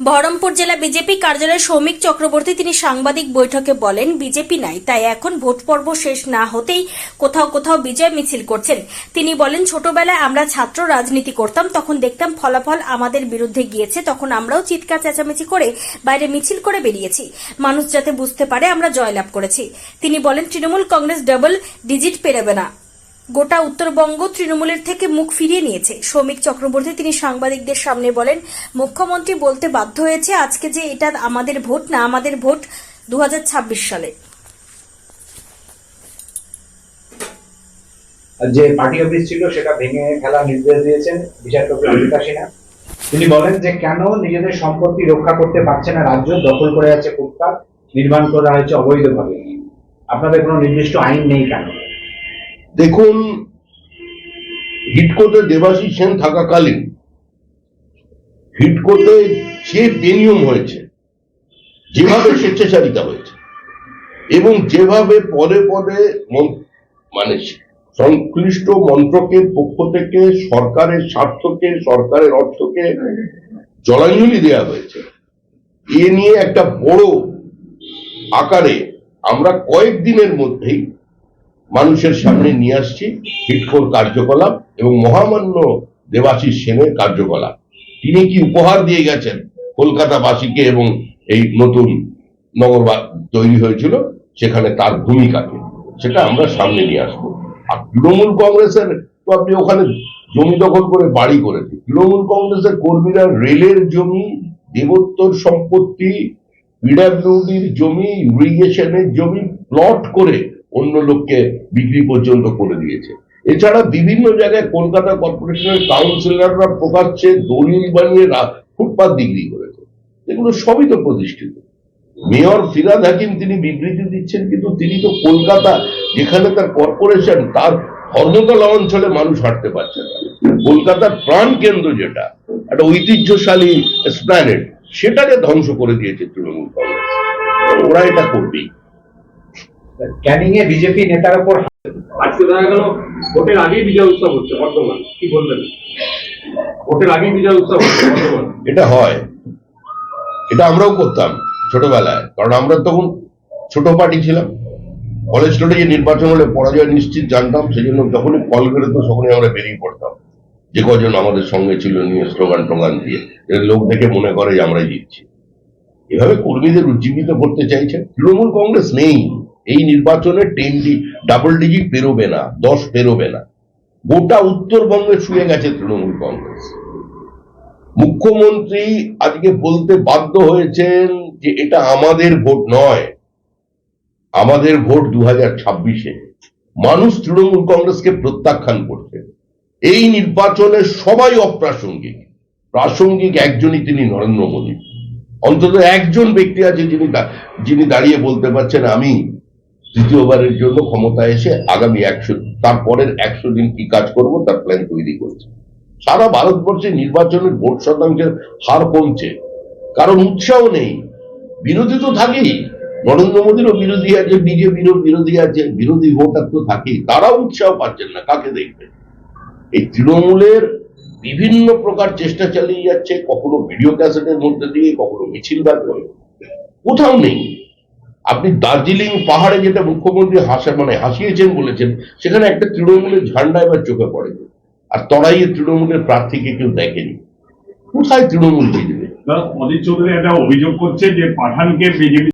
বহরমপুর জেলা বিজেপি কার্যালয়ে সৌমিক চক্রবর্তী তিনি সাংবাদিক বৈঠকে বলেন, বিজেপি নাই, তাই এখন ভোট পর্ব শেষ না হতেই কোথাও কোথাও বিজয় মিছিল করছেন। তিনি বলেন, ছোটবেলায় আমরা ছাত্র রাজনীতি করতাম, তখন দেখতাম ফলাফল আমাদের বিরুদ্ধে গিয়েছে, তখন আমরাও চিৎকার চেঁচামেচি করে বাইরে মিছিল করে বেরিয়েছি। মানুষ যাতে বুঝতে পারে, আমরা জয়লাভ করেছি। তিনি বলেন, তৃণমূল কংগ্রেস ডাবল ডিজিট পেরোবে না। গোটা উত্তরবঙ্গ তৃণমূলের থেকে মুখ ফিরিয়ে নিয়েছে। শ্রমিক চক্রবর্তী তিনি সাংবাদিকদের সামনে বলেন, মুখ্যমন্ত্রী বলতে বাধ্য হয়েছে আজকে যে এটা আমাদের ভোট না আমাদের ভোট দু সালে। যে পার্টি অফিস ছিল সেটা ভেঙে ফেলার নির্দেশ দিয়েছেন বিচারপতি সিনহা তিনি বলেন যে কেন নিজেদের সম্পত্তি রক্ষা করতে পারছে না রাজ্য, দখল করে আছে ফুটপাত, নির্মাণ করা হয়েছে অবৈধভাবে। আপনাদের কোনো নির্দিষ্ট আইন নেই কেন? দেখুন হিটকোতে দেবাশিস সেন থাকাকালীন হিটকোতে যে বেনিয়ম হয়েছে, যেভাবে স্বেচ্ছাচারিতা হয়েছে এবং যেভাবে পদে পদে মানে সংশ্লিষ্ট মন্ত্রকের পক্ষ থেকে সরকারের স্বার্থকে, সরকারের অর্থকে জলাঞ্জলি দেওয়া হয়েছে। এ নিয়ে একটা বড় আকারে আমরা কয়েকদিনের মধ্যেই মানুষের সামনে নিয়ে আসছি হিটকোর কার্যকলাপ এবং মহামান্য দেবাশিস সেনের কার্যকলাপ। তিনি কি উপহার দিয়ে গেছেন কলকাতাবাসীকে এবং এই নতুন নগর তৈরি হয়েছিল, সেখানে তার ভূমিকাকে? সেটা আমরা সামনে নিয়ে আসব। আর তৃণমূল কংগ্রেসের তো আপনি ওখানে জমি দখল করে বাড়ি করেছে তৃণমূল কংগ্রেসের কর্মীরা রেলের জমি, দেবোত্তর সম্পত্তি পিডাব্লিউডির জমি, ইরিগেশনের জমি প্লট করে অন্য লোককে বিক্রি পর্যন্ত করে দিয়েছে। এছাড়া বিভিন্ন জায়গায় কলকাতা কর্পোরেশনের কাউন্সিলররা প্রকাশ্যে দলিল বানিয়ে ফুটপাত বিক্রি করেছে। এগুলো সবই তো প্রতিষ্ঠিত। মেয়র ফিরাদ হাকিম তিনি বিবৃতি দিচ্ছেন, কিন্তু তিনি তো কলকাতা, যেখানে তার কর্পোরেশন, তার ধর্মতলা অঞ্চলে মানুষ হাঁটতে পারছে না। কলকাতার প্রাণ কেন্দ্র যেটা, একটা ঐতিহ্যশালী স্প্ল্যানেট, সেটাকে ধ্বংস করে দিয়েছে তৃণমূল কংগ্রেস। ওরা এটা করবেই। ক্যানিং এ বিজেপি নেতার উপর আজকে দেখা গেল ভোটের আগেই বিজয় উৎসব হচ্ছে বর্তমান। কি বলবেন? ভোটের আগেই বিজয় উৎসব হচ্ছে বর্তমান। এটা হয়। এটা আমরাও করতাম ছোটবেলায়। কারণ আমরা তখন ছোট পার্টি ছিলাম। কলেজ স্টোরে যে নির্বাচন হলে পরাজয় নিশ্চিত জানতাম সেই জন্য যখনই কল বেরোতো তখনই আমরা বেরিয়ে পড়তাম। যে কজন আমাদের সঙ্গে ছিল নিয়ে স্লোগান টোগান দিয়ে লোক দেখে মনে করে যে আমরাই জিতছি। এভাবে কর্মীদের উজ্জীবিত করতে চাইছে তৃণমূল কংগ্রেস নেই। এই নির্বাচনে টেন ডাবল ডিজিট পেরোবে না, দশ পেরোবে না। গোটা উত্তরবঙ্গে শুয়ে গেছে তৃণমূল কংগ্রেস। মুখ্যমন্ত্রী আজকে বলতে বাধ্য হয়েছেন যে এটা আমাদের ভোট নয়। আমাদের ভোট দু হাজার ছাব্বিশে। মানুষ তৃণমূল কংগ্রেসকে প্রত্যাখ্যান করছে। এই নির্বাচনে সবাই অপ্রাসঙ্গিক। প্রাসঙ্গিক একজনই তিনি নরেন্দ্র মোদী। অন্তত একজন ব্যক্তি আছে যিনি যিনি দাঁড়িয়ে বলতে পারছেন আমি তৃতীয়বারের জন্য ক্ষমতায় এসে আগামী একশো তারপরের একশো দিন কি কাজ করব, তার প্ল্যান তৈরি করছে। সারা ভারতবর্ষে নির্বাচনের ভোট শতাংশের হার কমছে, কারণ উৎসাহ নেই। বিরোধী তো থাকেই। নরেন্দ্র মোদীরও বিরোধী আছে, বিজেপিরও বিরোধী আছে, বিরোধী ভোটার তো থাকেই, তারাও উৎসাহ পাচ্ছেন না, কাকে দেখবেন এই তৃণমূলের বিভিন্ন প্রকার চেষ্টা চালিয়ে যাচ্ছে, কখনো ভিডিও ক্যাসেটের মধ্যে দিয়ে, কখনো মিছিল বার করে কোথাও নেই। আপনি দার্জিলিং পাহাড়ে যেটা মুখ্যমন্ত্রী হাসা মানে হাসিয়েছেন বলেছেন, সেখানে একটা তৃণমূলের ঝান্ডা এবার চোখে পড়ে। আর তরাইয়ে তৃণমূলের প্রার্থীকে কেউ দেখেনি। কোথায় তৃণমূল জিতবে? অজিত চৌধুরী একটা অভিযোগ করছে যে পাঠানকে বিজেপি